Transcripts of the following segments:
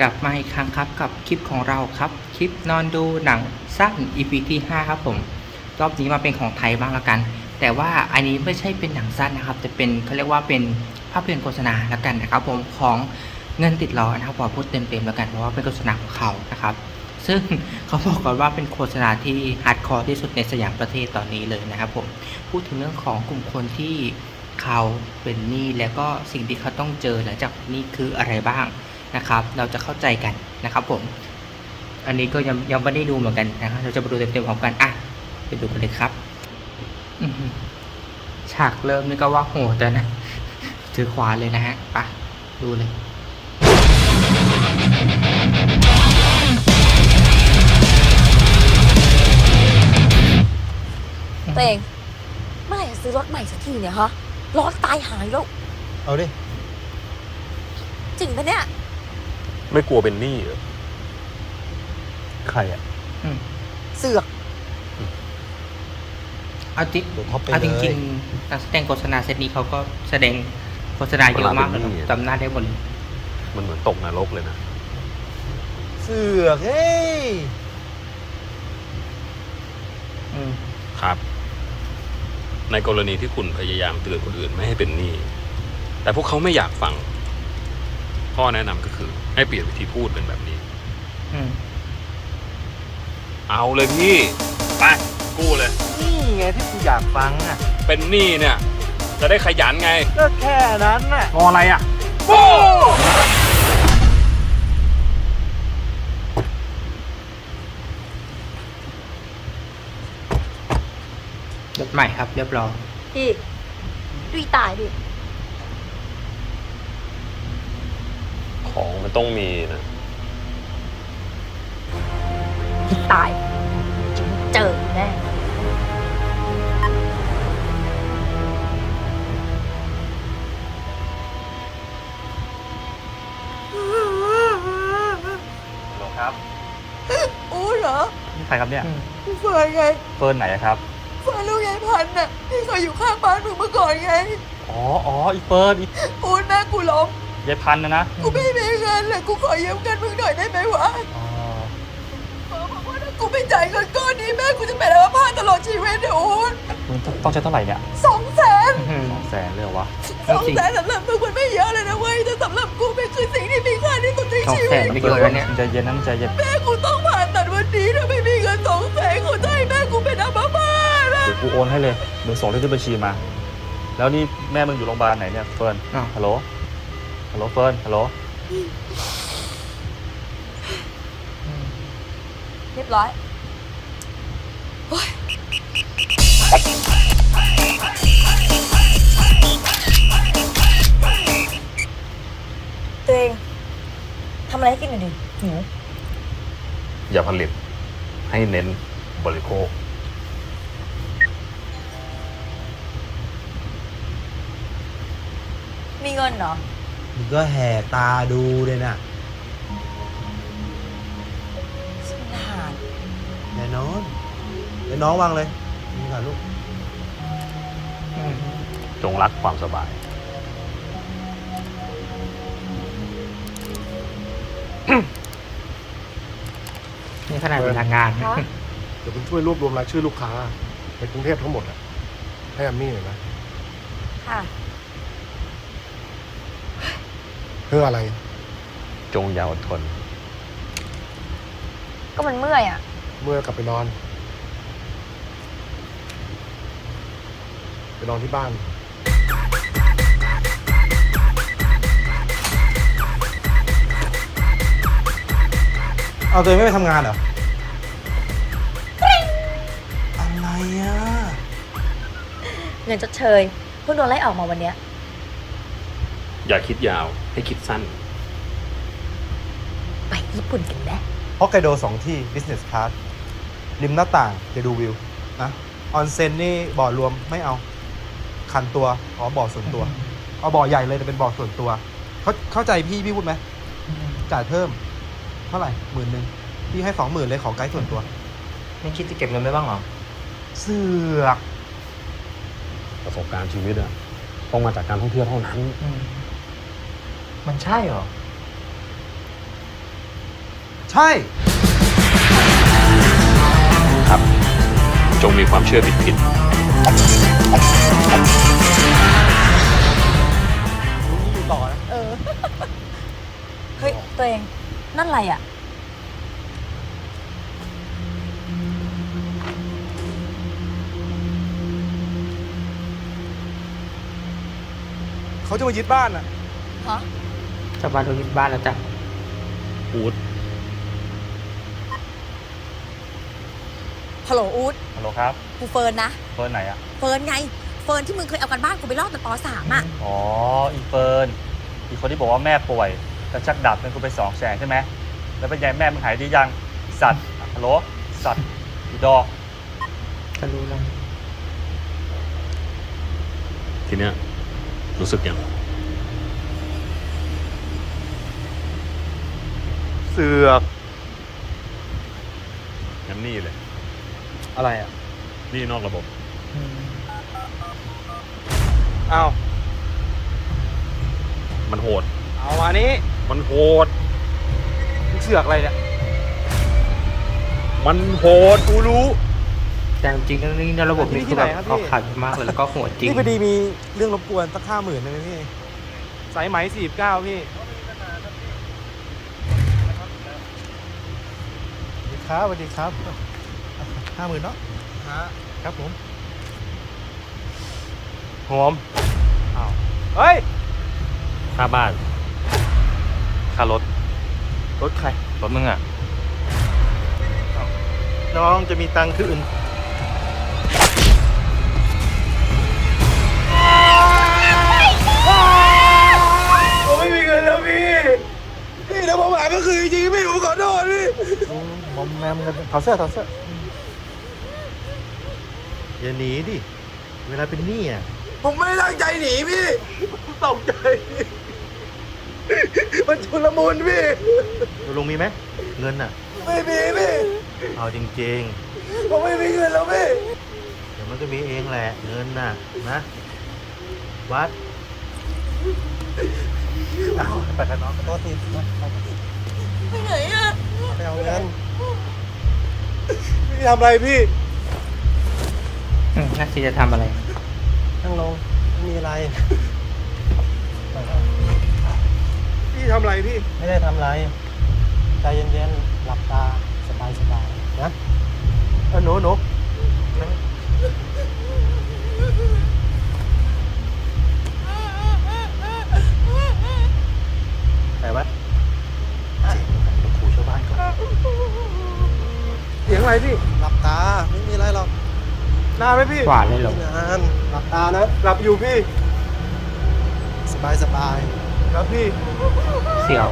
กลับมาอีกครั้งครับกับคลิปของเราครับ คลิปนอนดูหนังสั้น EP ที่ 5 ครับผมรอบนี้มาเป็นของไทยบ้างละกัน แต่ว่าอันนี้ไม่ใช่เป็นหนังสั้นนะครับ จะเป็นเขาเรียกว่าเป็นภาพยนตร์โฆษณาละกันนะครับผมของเงินติดล้อนะครับขอพูดเต็มๆแล้วกันเพราะว่าเป็นโฆษณาของเขานะครับ ซึ่งเขาบอกก่อนว่าเป็นโฆษณาที่ฮาร์ดคอร์ที่สุดในสยามประเทศตอนนี้เลยนะครับผมพูดถึงเรื่องของกลุ่มคนที่เขาเป็นหนี้แล้วก็สิ่งที่เขาต้องเจอหลังจากนี้คืออะไรบ้าง นะครับ เราจะเข้าใจกันนะครับผม อันนี้ก็ยังยังไม่ได้ดูเหมือนกันนะครับเราจะมาดูเต็มๆพร้อมกันอะไปดูกันเลยครับอื้อหือฉากเริ่มนี่ก็ว่าโหดแล้วนะถือขวานเลยนะฮะไปะดูเลยตัวเองเมื่อไหร่จะซื้อรถใหม่สักทีเนี่ยฮะรถตายหายแล้ว เอาดิ จริงปะเนี่ย ไม่กลัวเป็นหนี้เหรอใครอะ เสือก เอาจริงเดี๋ยวท็อปไปเอาจเลริยงๆนักแสดงโฆษณาเซตนี้เขาก็แสดงโฆษณาเยอะมากเลยนะจำหน้าได้หมดเลยมันเหมือนตกนรกเลยนะเสือกเฮ้ยอืมครับ ในกรณีที่คุณพยายามเตือนคนอื่นไม่ให้เป็นหนี้แต่พวกเขาไม่อยากฟัง ข้อแนะนำก็คือ ให้เปลี่ยนวิธีพูดเป็นแบบนี้อืมเอาเลยพี่ไปกู้เลย นี่ไงที่กูอยากฟังอะ เป็นหนี้เนี่ย จะได้ขยันไง ก็แค่นั้นน่ะรออะไรอะรถใหม่ครับ เรียบร้อยพี่ดุยตายดิ ของมันต้องมีนะดุยตายฉันเจอแน่ครับอู้เหรอนี่ใครครับเนี่ย เฟิร์นไงเฟิร์นไหนอะครับ เฟิร์นลูกยายพันธุ์น่ะที่เคยอยู่ข้างบ้านมึงเมื่อก่อนไง อ๋อ อ๋อ อีเฟิร์นอีอู้แม่กูล้ม ยายพันธุ์นะนะกูไม่มีเงินเลยกูขอยืมเงินมึงหน่อยได้ไหมวะอ๋อเออเพราะว่าถ้ากูไม่จ่ายเงินก้อนนี้แม่กูจะเป็นอัมพาตตลอดชีวิตเนี่ยอูนมึงต้องใช้เท่าไหร่เนี่ยสองแสนอืมสองแสนเลยเหรอวะสองแสนสำหรับมึงมันไม่เยอะเลยนะเว้ยแต่สำหรับกูมันคือสิ่งที่มีค่าที่สุดในสองชีแสวินตไม่เยอะแล้วเนี่ยมึงใจเย็นนะมึงใจเย็นแม่กูต้องผ่าตัดวันนี้ถ้าไม่มีเงินสองแสนกูจะให้แม่กูเป็นอัมพาตนะเดี๋ยวกูโอนให้เลยมึงส่งเลขที่บัญชีมา แล้วนี่แม่มึงอยู่โรงพยาบาลไหนเนี่ยเฟิร์นอ้าว ฮัลโหล ฮัลโหลเฟิร์นฮัลโหลเรียบร้อยตัวเองทำอะไรให้กินหน่อยดิหิวอย่าผลิตให้เน้นบริโภค มีเงินเหรอ มึงก็แห่ตาดูเลยนะฉันหาดแน่นอนเดี๋ยวน้องวางเลยนี่ค่ะลูกอืมจงรักความสบาย นี่ขนาดเป็นทางงานฮะเดี๋ยวผมช่วยรวบรวมรายชื่อลูกค้าในกรุงเทพทั้งหมดอะให้แอมมี่หน่อยนะค่ะ เพื่ออะไร จงอยาอดทน ก็มันเมื่อยอะ เมื่อกลับไปนอน ไปนอนที่บ้าน เอาตัวเองไม่ไปทำงานเหรอ อะไรอะ เงินชดเชยเพิ่งโดนไล่ออกมาวันเนี้ย อย่าคิดยาวให้คิดสั้น ไปญี่ปุ่นกันแน่ฮอกไกโดสองที่ business class ริมหน้าต่างจะดูวิวนะออนเซ็นนี่บ่อรวมไม่เอา คันตัวอ๋อบ่อส่วนตัว เอาบ่อใหญ่เลยแต่เป็นบ่อส่วนตัว เขาเข้าใจพี่พี่พูดไหมจ่ายเพิ่ม เท่าไหร่หมื่นหนึ่งพี่ให้สองหมื่นเลยขอไกด์ส่วนตัว ไม่คิดจะเก็บเงินไว้บ้างเหรอ เสือกประสบการณ์ชีวิตอะต้องมาจากการท่องเที่ยวเท่านั้น อืม มันใช่เหรอ ใช่ ครับ จงมีความเชื่อผิดผิดอยู่ต่อนะ เออ เฮ้ย ตัวเอง นั่นอะไรอะ เขาจะมายึดบ้านอะ ฮะ จะมาดูยึดบ้านแล้วจ้ะอูดฮัลโหลอูดฮัลโหลครับกูเฟิร์นนะ เฟิร์นไหนอะเฟิร์นไง เฟิร์นที่มึงเคยเอากันบ้านกูไปรอบตอนปสามอะ อ๋อ อีเฟิร์น อีกคนที่บอกว่าแม่ป่วยแล้วชักดับเงินกูไปสองแสนใช่ไหม แล้วเป็นไงแม่มึงหายดียัง สัตว์ฮัลโหล สัตว์อีดอกก็รู้แล้ว ทีเนี้ยรู้สึกยัง เสือกงั้นนี่เลย อะไรอะนี่นอกระบบอ้าวมันโหด เอามานี้มันโหด มึงเสือกอะไรเนี่ย มันโหดกูรู้ แต่จริงๆเรื่องนี้ในระบบนี้คือแบบที่ไหนครับพี่เขาขายมากเลยแล้วก็โหดจริง นี่พอดีมีเรื่องรบกวนสักห้าหมื่นได้ไหมพี่ สายไหมสี่เก้าพี่สวัสดี ครับสวัสดีครับห้าหมื่นเนาะฮะครับผมหอมอ้าวเฮ้ยค่าบ้าน ค่ารถ รถใคร รถมึงอะ น้องจะมีตังค์คืนผมไม่มีเงินแล้วพี่ พี่แล้วผมหาก็คือจริงๆพี่ผมขอโทษพี่มอมแมมกันถอดเสื้อถอดเสื้ออย่าหนีดิ เวลาเป็นหนี้อะผมไม่ได้ตั้งใจหนีพี่ผมตกใจ มันชุลมุนพี่ ตกลงมีไหมเงินอะ ไม่มีพี่ เอาจริงผมไม่มีเงินแล้วพี่ ๆ เดี๋ยวมันก็มีเองแหละ เงินน่ะนะ วัด ไปกันน้องขอโทษทีไปไหนอะไปเอาเงินพี่ทำอะไรพี่อน่าที่จะทำอะไรนั่งลงไม่มีอะไร พี่ทำอะไรพี่ ไม่ได้ทำอะไร ใจเย็นๆ หลับตา สบายๆนะเออหนูหนู งอะไรพี่ หลับตาไม่มีอะไรหรอกนานไหมพี่กว่าเลยเหรอไม่นานหลับตานะหลับอยู่พี่สบายสบายครับพี่เสี่ยว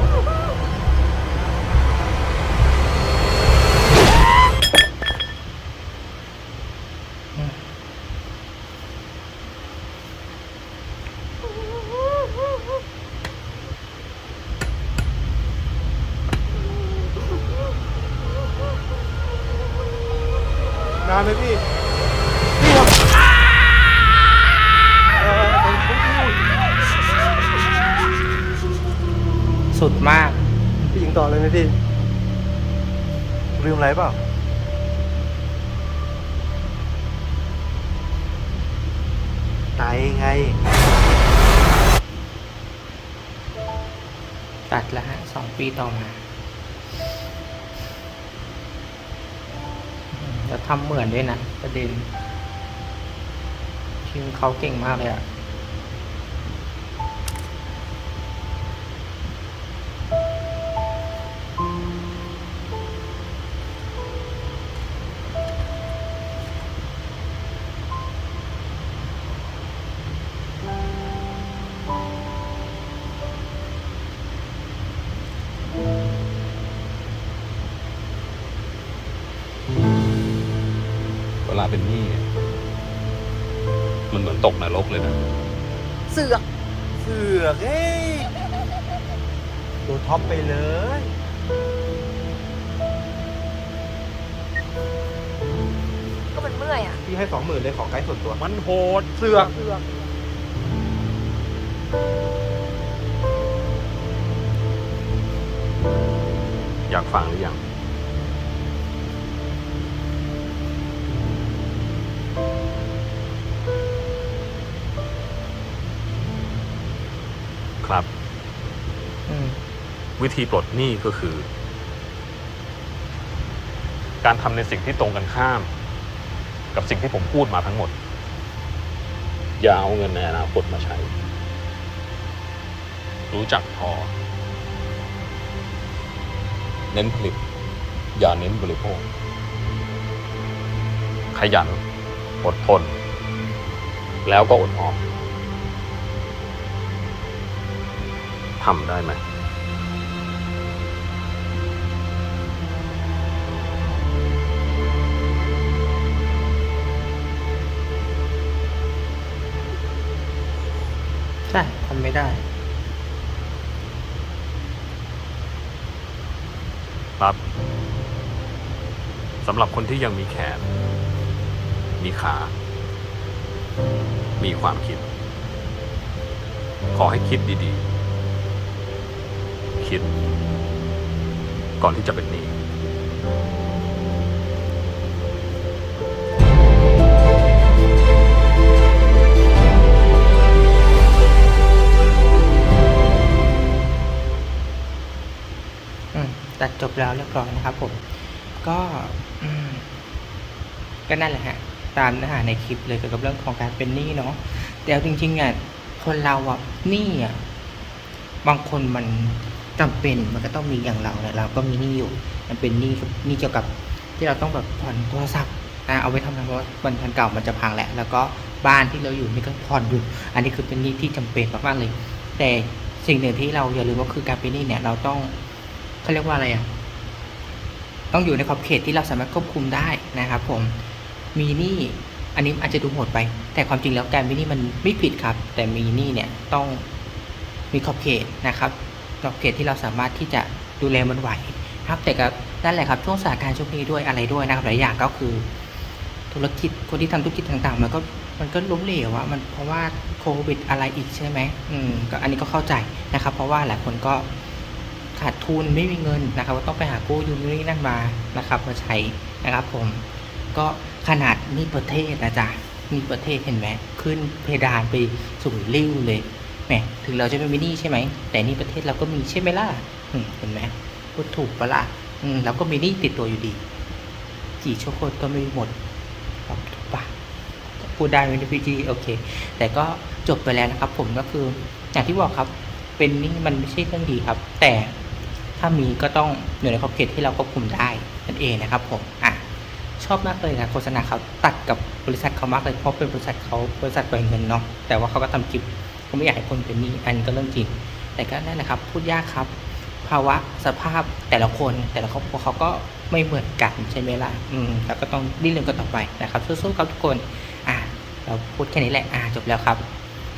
นานไหมพี่สุดมาก พี่ยิงต่อเลยไหมพี่ลืมอะไรเปล่าตายไง ตัดแล้วฮะสองปีต่อมาจะ ทำเหมือนด้วยนะประเด็นทีมเขาเก่งมากเลยอะ เวลาเป็นหนี้อะมันเหมือนตกนรกเลยนะ เสือกเสือกเอ้ยตัวท็อปไปเลย ก็มันเมื่อยอะพี่ให้สองหมื่นเลยขอไกด์ส่วนตัว มันโหดเสือกอยากฟังหรือยัง ครับอืมวิธีปลดหนี้ก็คือ การทำในสิ่งที่ตรงกันข้าม กับสิ่งที่ผมพูดมาทั้งหมด อย่าเอาเงินในอนาคตมาใช้ รู้จักพอ เน้นผลิต อย่าเน้นบริโภค ขยัน อดทน แล้วก็อดออม ทำได้ไหมใช่ทำไม่ได้ ครับสำหรับคนที่ยังมีแขน มีขา มีความคิด ขอให้คิดดี ๆ คิด ก่อนที่จะเป็นหนี้อืมตัดจบแล้วเรียบร้อยนะครับผม ก็ก็นั่นแหละฮะ ตามเนื้อหาในคลิปเลยเกี่ยวกับเรื่องของการเป็นหนี้เนาะแต่จริงๆอะคนเราอะหนี้อะบางคนมัน จำเป็นมันก็ต้องมีอย่างเราเนี่ยเราก็มีหนี้อยู่มันเป็นหนี้หนี้เกี่ยวกับที่เราต้องแบบผ่อนโทรศัพท์อะเอาไว้ทำงานเพราะว่าบันทันเก่ามันจะพังแหละ แล้วก็บ้านที่เราอยู่นี่ก็ผ่อนอยู่อันนี้คือเป็นหนี้ที่จำเป็นมากๆเลย แต่สิ่งหนึ่งที่เราอย่าลืมก็คือการเป็นหนี้เนี่ยเราต้องเขาเรียกว่าอะไรอะต้องอยู่ในขอบเขตที่เราสามารถควบคุมได้นะครับ ผมมีหนี้อันนี้อาจจะดูโหดไป แต่ความจริงแล้วการมีหนี้มันไม่ผิดครับ แต่มีหนี้เนี่ยต้องมีขอบเขตนะครับ ขอบเขตที่เราสามารถที่จะดูแลมันไหวครับแต่ก็นั่นแหละครับช่วงสถานการณ์ช่วงนี้ด้วยอะไรด้วยนะครับหลายอย่างก็คือ ธุรกิจคนที่ทำธุรกิจต่างๆ มันก็มันก็ล้มเหลวอะมันเพราะว่าโควิดอะไรอีกใช่ไหมอืมก็อันนี้ก็เข้าใจนะครับ เพราะว่าหลายคนก็ขาดทุนไม่มีเงินนะครับก็ต้องไปหากู้ยืมนี่นั่นมานะครับมาใช้นะครับ ผมก็ขนาดนี่ประเทศนะจ๊ะนี่ประเทศเห็นไหมขึ้นเพดานไปสูงริ้วเลย แหมถึงเราจะไม่มีหนี้ใช่ไหม แต่นี่ประเทศเราก็มีใช่ไหมล่ะอืมเห็นไหมพูดถูกปะล่ะอืมเราก็มีหนี้ติดตัวอยู่ดีกี่ชั่วโคตรก็ไม่หมดครับถูกปะพูดได้ไหมพี่จีโอเค แต่ก็จบไปแล้วนะครับ ผมก็คืออย่างที่บอกครับ เป็นหนี่มันไม่ใช่เรื่องดีครับ แต่ถ้ามีก็ต้องอยู่ในขอบเขตที่เราควบคุมได้นั่นเองนะครับผมอะชอบมากเลยนะโฆษณาเขาตัดกับบริษัทเขามากเลยเพราะเป็นบริษัทเขาบริษัทปล่อยเงินเนาะแต่ว่าเขาก็ทำคลิป ผมไม่อยากให้คนเป็นหนี้อันนี้ก็เรื่องจริง แต่ก็นั่นนะครับ พูดยากครับ ภาวะสภาพแต่ละคนแต่ละครอบครัวเขาก็ไม่เหมือนกันใช่ไหมล่ะอืมแล้วก็ต้องดิ้นรนกันต่อไปนะครับสู้ๆครับทุกคน อะเราพูดแค่นี้แหละอะจบแล้วครับ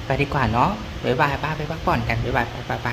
ไปดีกว่าเนาะบ๊ายบายป้าไปพักผ่อนกันบ๊ายบายไปไปไป